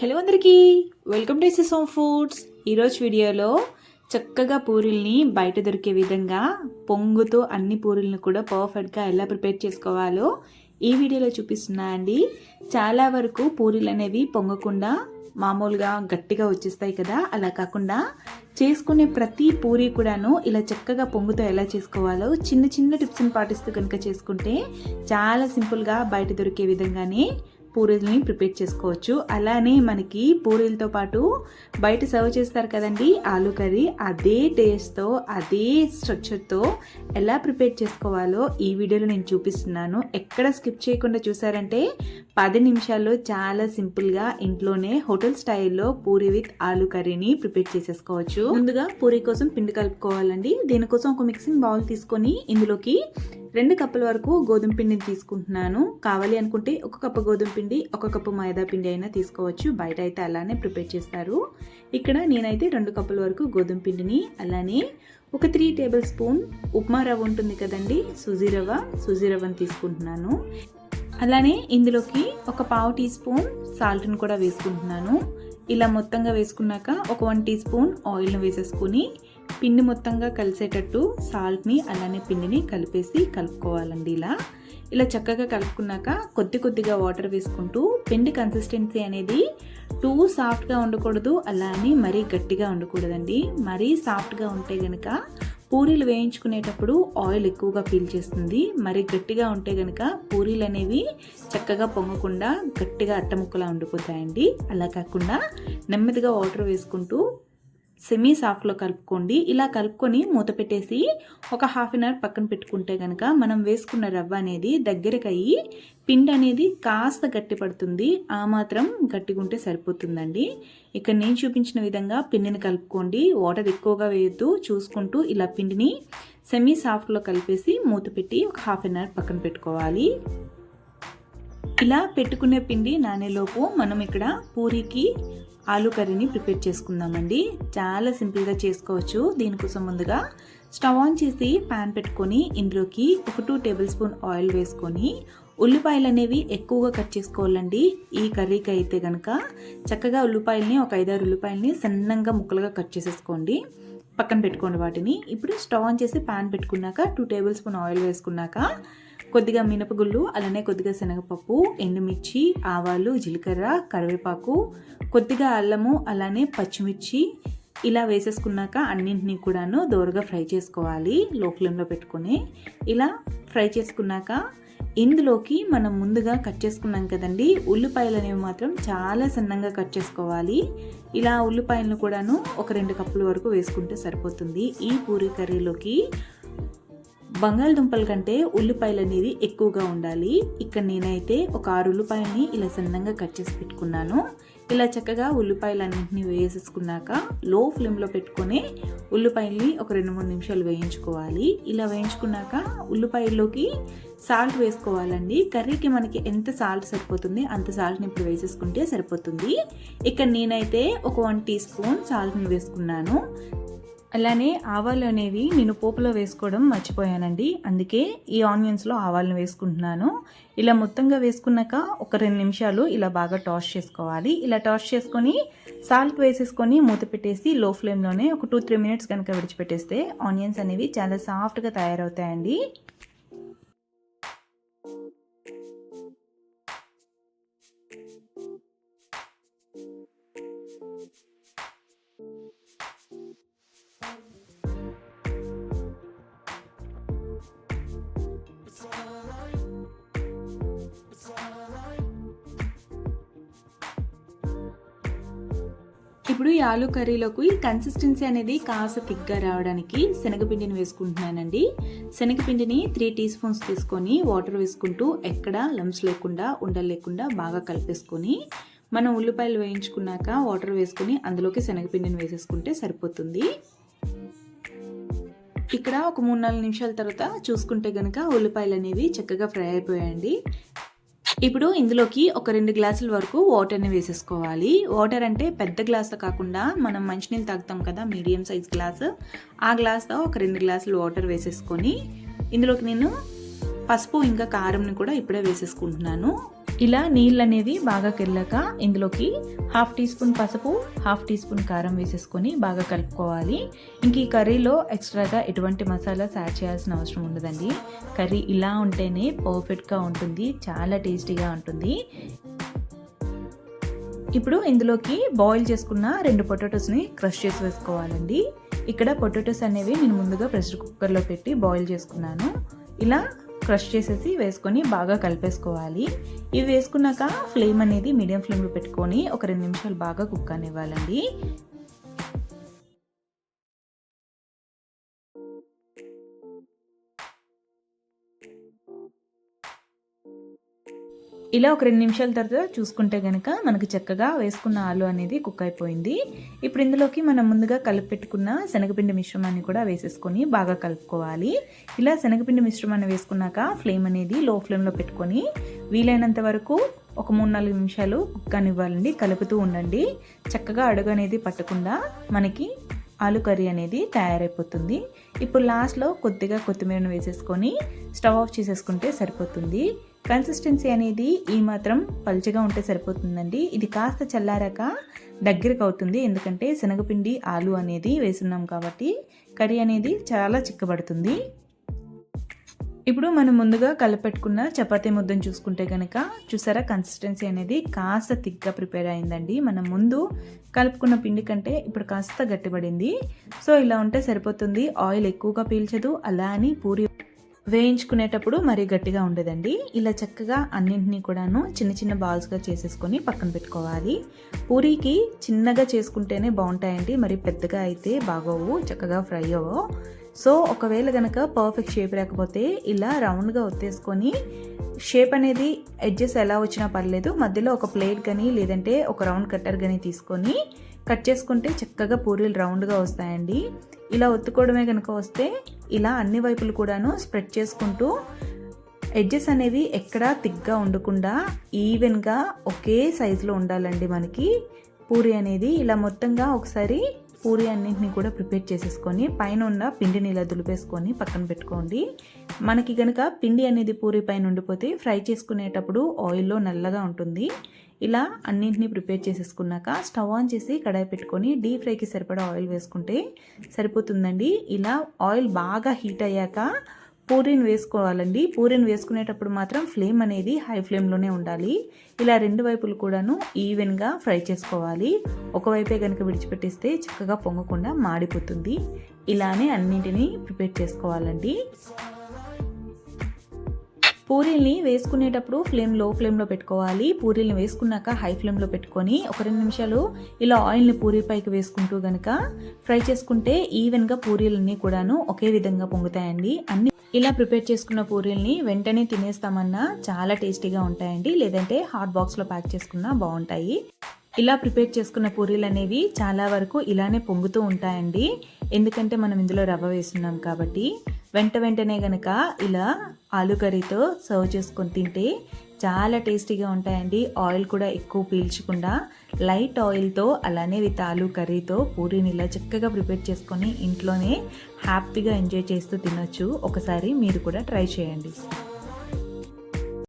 Hello అందరికీ. Welcome to SS home foods ఈరోజు వీడియోలో చక్కగా పూరీల్ని బయట దొరికే విధంగా పొంగుతో అన్ని పూరీలను కూడా పర్ఫెక్ట్గా ఎలా ప్రిపేర్ చేసుకోవాలో ఈ వీడియోలో చూపిస్తున్నా అండి. చాలా వరకు పూరీలు అనేవి పొంగకుండా మామూలుగా గట్టిగా వచ్చేస్తాయి కదా. అలా కాకుండా చేసుకునే ప్రతి పూరి కూడాను ఇలా చక్కగా పొంగుతో ఎలా చేసుకోవాలో చిన్న చిన్న టిప్స్ని పాటిస్తూ కనుక చేసుకుంటే చాలా సింపుల్గా బయట దొరికే విధంగానే పూరీలని ప్రిపేర్ చేసుకోవచ్చు. అలానే మనకి పూరీలతో పాటు బయట సర్వ్ చేస్తారు కదండి ఆలు కర్రీ. అదే టేస్ట్తో అదే స్ట్రక్చర్తో ఎలా ప్రిపేర్ చేసుకోవాలో ఈ వీడియోలో నేను చూపిస్తున్నాను. ఎక్కడ స్కిప్ చేయకుండా చూసారంటే పది నిమిషాల్లో చాలా సింపుల్గా ఇంట్లోనే హోటల్ స్టైల్లో పూరి విత్ ఆలు కర్రీని ప్రిపేర్ చేసేసుకోవచ్చు. ముందుగా పూరి కోసం పిండి కలుపుకోవాలండి. దీనికోసం ఒక మిక్సింగ్ బౌల్ తీసుకొని ఇందులోకి రెండు కప్పుల వరకు గోధుమ పిండిని తీసుకుంటున్నాను. కావాలి అనుకుంటే ఒక కప్పు గోధుమ పిండి ఒక కప్పు మైదా పిండి అయినా తీసుకోవచ్చు. బయట అయితే అలానే ప్రిపేర్ చేస్తారు. ఇక్కడ నేనైతే రెండు కప్పుల వరకు గోధుమ పిండిని అలానే ఒక త్రీ టేబుల్ స్పూన్ ఉప్మా రవ్వ ఉంటుంది కదండి సుజీ రవ్వ సుజీ రవ్వని తీసుకుంటున్నాను. అలానే ఇందులోకి ఒక పావు టీ స్పూన్ సాల్ట్ని కూడా వేసుకుంటున్నాను. ఇలా మొత్తంగా వేసుకున్నాక ఒక వన్ టీ స్పూన్ ఆయిల్ను వేసేసుకుని పిండి మొత్తంగా కలిసేటట్టు సాల్ట్ని అలానే పిండిని కలిపేసి కలుపుకోవాలండి ఇలా. ఇలా చక్కగా కలుపుకున్నాక కొద్ది కొద్దిగా వాటర్ వేసుకుంటూ పిండి కన్సిస్టెన్సీ అనేది టూ సాఫ్ట్గా ఉండకూడదు అలానే మరీ గట్టిగా ఉండకూడదండి. మరీ సాఫ్ట్గా ఉంటే కనుక పూరీలు వేయించుకునేటప్పుడు ఆయిల్ ఎక్కువగా ఫీల్ చేస్తుంది. మరి గట్టిగా ఉంటే కనుక పూరీలు అనేవి చక్కగా పొంగకుండా గట్టిగా అట్టముక్కలా ఉండిపోతాయండి. అలా కాకుండా నెమ్మదిగా వాటర్ వేసుకుంటూ సెమీ సాఫ్ట్లో కలుపుకోండి. ఇలా కలుపుకొని మూత పెట్టేసి ఒక హాఫ్ అన్ అవర్ పక్కన పెట్టుకుంటే కనుక మనం వేసుకున్న రవ్వ అనేది దగ్గరకయ్యి పిండి అనేది కాస్త గట్టి పడుతుంది. ఆ మాత్రం గట్టిగా ఉంటే సరిపోతుందండి. ఇక్కడ నేను చూపించిన విధంగా పిండిని కలుపుకోండి. వాటర్ ఎక్కువగా వేయొద్దు. చూసుకుంటూ ఇలా పిండిని సెమీ సాఫ్ట్లో కలిపేసి మూత పెట్టి ఒక హాఫ్ అన్ అవర్ పక్కన పెట్టుకోవాలి. ఇలా పెట్టుకునే పిండి నానేలోపు మనం ఇక్కడ పూరికి ఆలూ కర్రీని ప్రిపేర్ చేసుకుందామండి. చాలా సింపుల్గా చేసుకోవచ్చు. దీనికోసం ముందుగా స్టవ్ ఆన్ చేసి ప్యాన్ పెట్టుకొని ఇందులోకి ఒక టూ టేబుల్ స్పూన్ ఆయిల్ వేసుకొని ఉల్లిపాయలు అనేవి ఎక్కువగా కట్ చేసుకోవాలండి. ఈ కర్రీకి అయితే కనుక చక్కగా ఉల్లిపాయలని ఒక ఐదారు ఉల్లిపాయలని సన్నంగా ముక్కలుగా కట్ చేసేసుకోండి. పక్కన పెట్టుకోండి వాటిని. ఇప్పుడు స్టవ్ ఆన్ చేసి ప్యాన్ పెట్టుకున్నాక టూ టేబుల్ స్పూన్ ఆయిల్ వేసుకున్నాక కొద్దిగా మినపగుళ్ళు అలానే కొద్దిగా శనగపప్పు ఎండుమిర్చి ఆవాలు జీలకర్ర కరివేపాకు కొద్దిగా అల్లము అలానే పచ్చిమిర్చి ఇలా వేసేసుకున్నాక అన్నింటినీ కూడాను దోరగా ఫ్రై చేసుకోవాలి లో ఫ్లేమ్లో పెట్టుకొని. ఇలా ఫ్రై చేసుకున్నాక ఇందులోకి మనం ముందుగా కట్ చేసుకున్నాం కదండి ఉల్లిపాయలు అనేవి మాత్రం చాలా సన్నంగా కట్ చేసుకోవాలి. ఇలా ఉల్లిపాయలను కూడాను ఒక రెండు కప్పుల వరకు వేసుకుంటే సరిపోతుంది. ఈ పూరి కర్రీలోకి బంగాళదుంపల కంటే ఉల్లిపాయలు అనేది ఎక్కువగా ఉండాలి. ఇక్కడ నేనైతే ఒక ఆరు ఉల్లిపాయల్ని ఇలా సన్నంగా కట్ చేసి పెట్టుకున్నాను. ఇలా చక్కగా ఉల్లిపాయలన్నింటినీ వేసేసుకున్నాక లో ఫ్లేమ్లో పెట్టుకొని ఉల్లిపాయల్ని ఒక రెండు మూడు నిమిషాలు వేయించుకోవాలి. ఇలా వేయించుకున్నాక ఉల్లిపాయల్లోకి సాల్ట్ వేసుకోవాలండి. కర్రీకి మనకి ఎంత సాల్ట్ సరిపోతుంది అంత సాల్ట్ని ఇప్పుడు వేసేసుకుంటే సరిపోతుంది. ఇక్కడ నేనైతే ఒక వన్ టీ స్పూన్ సాల్ట్ని వేసుకున్నాను. అలానే ఆవాలు అనేవి నేను పోపులో వేసుకోవడం మర్చిపోయానండి. అందుకే ఈ ఆనియన్స్లో ఆవాలను వేసుకుంటున్నాను. ఇలా మొత్తంగా వేసుకున్నాక ఒక రెండు నిమిషాలు ఇలా బాగా టాస్ చేసుకోవాలి. ఇలా టాస్ చేసుకొని సాల్ట్ వేసేసుకొని మూత పెట్టేసి లో ఫ్లేమ్లోనే ఒక టూ త్రీ మినిట్స్ కనుక విడిచిపెట్టేస్తే ఆనియన్స్ అనేవి చాలా సాఫ్ట్గా తయారవుతాయండి. ఇప్పుడు ఈ ఆలు కర్రీలోకి కన్సిస్టెన్సీ అనేది కాస్త థిక్గా రావడానికి శనగపిండిని వేసుకుంటున్నానండి. శనగపిండిని త్రీ టీ స్పూన్స్ తీసుకొని వాటర్ వేసుకుంటూ ఎక్కడ లమ్స్ లేకుండా ఉండలు లేకుండా బాగా కలిపేసుకొని మనం ఉల్లిపాయలు వేయించుకున్నాక వాటర్ వేసుకొని అందులోకి శనగపిండిని వేసేసుకుంటే సరిపోతుంది. ఇక్కడ ఒక మూడు నాలుగు నిమిషాల తర్వాత చూసుకుంటే కనుక ఉల్లిపాయలు అనేవి చక్కగా ఫ్రై అయిపోయాయండి. ఇప్పుడు ఇందులోకి ఒక రెండు గ్లాసుల వరకు వాటర్ని వేసేసుకోవాలి. వాటర్ అంటే పెద్ద గ్లాస్ కాకుండా మనం మంచినీళ్ళు తాగుతాం కదా మీడియం సైజ్ గ్లాస్. ఆ గ్లాస్తో ఒక రెండు గ్లాసులు వాటర్ వేసేసుకొని ఇందులోకి నేను పసుపు ఇంకా కారంని కూడా ఇప్పుడే వేసేసుకుంటున్నాను. ఇలా నీళ్ళు అనేది బాగా కెళ్ళాక ఇందులోకి హాఫ్ టీ స్పూన్ పసుపు హాఫ్ టీ స్పూన్ కారం వేసేసుకొని బాగా కలుపుకోవాలి. ఇంక ఈ కర్రీలో ఎక్స్ట్రాగా ఎటువంటి మసాలాస్ యాడ్ చేయాల్సిన అవసరం ఉండదండి. కర్రీ ఇలా ఉంటేనే పర్ఫెక్ట్గా ఉంటుంది చాలా టేస్టీగా ఉంటుంది. ఇప్పుడు ఇందులోకి బాయిల్ చేసుకున్న రెండు పొటాటోస్ని క్రష్ చేసి వేసుకోవాలండి. ఇక్కడ పొటాటోస్ అనేవి నేను ముందుగా ప్రెషర్ కుక్కర్లో పెట్టి బాయిల్ చేసుకున్నాను. ఇలా క్రష్ చేసేసి వేసుకొని బాగా కలిపేసుకోవాలి. ఇవి వేసుకున్నాక ఫ్లేమ్ అనేది మీడియం ఫ్లేమ్లో పెట్టుకొని ఒక రెండు నిమిషాలు బాగా కుక్ అనివ్వాలండి ఇలా ఒక రెండు నిమిషాల తర్వాత చూసుకుంటే కనుక మనకి చక్కగా వేసుకున్న ఆలు అనేది కుక్ అయిపోయింది. ఇప్పుడు ఇందులోకి మనం ముందుగా కలిపి పెట్టుకున్న శనగపిండి మిశ్రమాన్ని కూడా వేసేసుకొని బాగా కలుపుకోవాలి. ఇలా శనగపిండి మిశ్రమాన్ని వేసుకున్నాక ఫ్లేమ్ అనేది లో ఫ్లేమ్లో పెట్టుకొని వీలైనంత వరకు ఒక మూడు నాలుగు నిమిషాలు కుక్ అనివ్వాలండి కలుపుతూ ఉండండి. చక్కగా అడుగు అనేది పట్టకుండా మనకి ఆలు కర్రీ అనేది తయారైపోతుంది. ఇప్పుడు లాస్ట్లో కొద్దిగా కొత్తిమీరను వేసేసుకొని స్టవ్ ఆఫ్ చేసేసుకుంటే సరిపోతుంది. కన్సిస్టెన్సీ అనేది ఈ మాత్రం పలుచగా ఉంటే సరిపోతుందండి. ఇది కాస్త చల్లారాక దగ్గరకు అవుతుంది. ఎందుకంటే శనగపిండి ఆలు అనేది వేసున్నాం కాబట్టి కర్రీ అనేది చాలా చిక్కబడుతుంది. ఇప్పుడు మనం ముందుగా కలపెట్టుకున్న చపాతీ ముద్దను చూసుకుంటే కనుక చూసారా? కన్సిస్టెన్సీ అనేది కాస్త థిక్గా ప్రిపేర్ అయిందండి. మనం ముందు కలుపుకున్న పిండి కంటే ఇప్పుడు కాస్త గట్టిపడింది. సో ఇలా ఉంటే సరిపోతుంది. ఆయిల్ ఎక్కువగా పీల్చదు. అలా అని పూరి వేయించుకునేటప్పుడు మరీ గట్టిగా ఉండదండి. ఇలా చక్కగా అన్నింటినీ కూడాను చిన్న చిన్న బాల్స్గా చేసేసుకొని పక్కన పెట్టుకోవాలి. పూరీకి చిన్నగా చేసుకుంటేనే బాగుంటాయండి. మరి పెద్దగా అయితే బాగోవు చక్కగా ఫ్రై అవ్వవు. సో ఒకవేళ కనుక పర్ఫెక్ట్ షేప్ లేకపోతే ఇలా రౌండ్గా ఒత్తేసుకొని షేప్ అనేది ఎడ్జెస్ ఎలా వచ్చినా పర్లేదు. మధ్యలో ఒక ప్లేట్ కానీ లేదంటే ఒక రౌండ్ కట్టర్ కానీ తీసుకొని కట్ చేసుకుంటే చక్కగా పూరీలు రౌండ్గా వస్తాయండి. ఇలా ఒత్తుకోవడమే కనుక వస్తే ఇలా అన్ని వైపులు కూడాను స్ప్రెడ్ చేసుకుంటూ ఎడ్జెస్ అనేవి ఎక్కడా తిగ్గా ఉండకుండా ఈవెన్గా ఒకే సైజులో ఉండాలండి మనకి. పూరి అనేది ఇలా మొత్తంగా ఒకసారి పూరి అన్నింటినీ కూడా ప్రిపేర్ చేసేసుకొని పైన ఉన్న పిండిని ఇలా దులిపేసుకొని పక్కన పెట్టుకోండి. మనకి కనుక పిండి అనేది పూరి పైన ఉండిపోతే ఫ్రై చేసుకునేటప్పుడు ఆయిల్లో నల్లగా ఉంటుంది. ఇలా అన్నింటినీ ప్రిపేర్ చేసేసుకున్నాక స్టవ్ ఆన్ చేసి కడాయి పెట్టుకొని డీప్ ఫ్రైకి సరిపడా ఆయిల్ వేసుకుంటే సరిపోతుందండి. ఇలా ఆయిల్ బాగా హీట్ అయ్యాక పూరీని వేసుకోవాలండి. పూరీని వేసుకునేటప్పుడు మాత్రం ఫ్లేమ్ అనేది హై ఫ్లేమ్లోనే ఉండాలి. ఇలా రెండు వైపులు కూడాను ఈవెన్గా ఫ్రై చేసుకోవాలి. ఒకవైపే కనుక విడిచిపెట్టిస్తే చక్కగా పొంగకుండా మాడిపోతుంది. ఇలానే అన్నింటినీ ప్రిపేర్ చేసుకోవాలండి. పూరీల్ని వేసుకునేటప్పుడు ఫ్లేమ్లో ఫ్లేమ్లో పెట్టుకోవాలి. పూరీల్ని వేసుకున్నాక హై ఫ్లేమ్లో పెట్టుకొని ఒక రెండు నిమిషాలు ఇలా ఆయిల్ని పూరీ పైకి వేసుకుంటూ కనుక ఫ్రై చేసుకుంటే ఈవెన్గా పూరీలన్నీ కూడాను ఒకే విధంగా పొంగుతాయండి. అన్ని ఇలా ప్రిపేర్ చేసుకున్న పూరీల్ని వెంటనే తినేస్తామన్నా చాలా టేస్టీగా ఉంటాయండి. లేదంటే హాట్ బాక్స్లో ప్యాక్ చేసుకున్నా బాగుంటాయి. ఇలా ప్రిపేర్ చేసుకున్న పూరీలు అనేవి చాలా వరకు ఇలానే పొంగుతూ ఉంటాయండి. ఎందుకంటే మనం ఇందులో రవ్వ వేస్తున్నాం కాబట్టి వెంట వెంటనే కనుక ఇలా ఆలు కర్రీతో సర్వ్ చేసుకొని తింటే చాలా టేస్టీగా ఉంటాయండి. ఆయిల్ కూడా ఎక్కువ పీల్చకుండా లైట్ ఆయిల్తో అలానే విత్ ఆలు కర్రీతో పూరీని ఇలా చక్కగా ప్రిపేర్ చేసుకొని ఇంట్లోనే హ్యాపీగా ఎంజాయ్ చేస్తూ తినొచ్చు. ఒకసారి మీరు కూడా ట్రై చేయండి.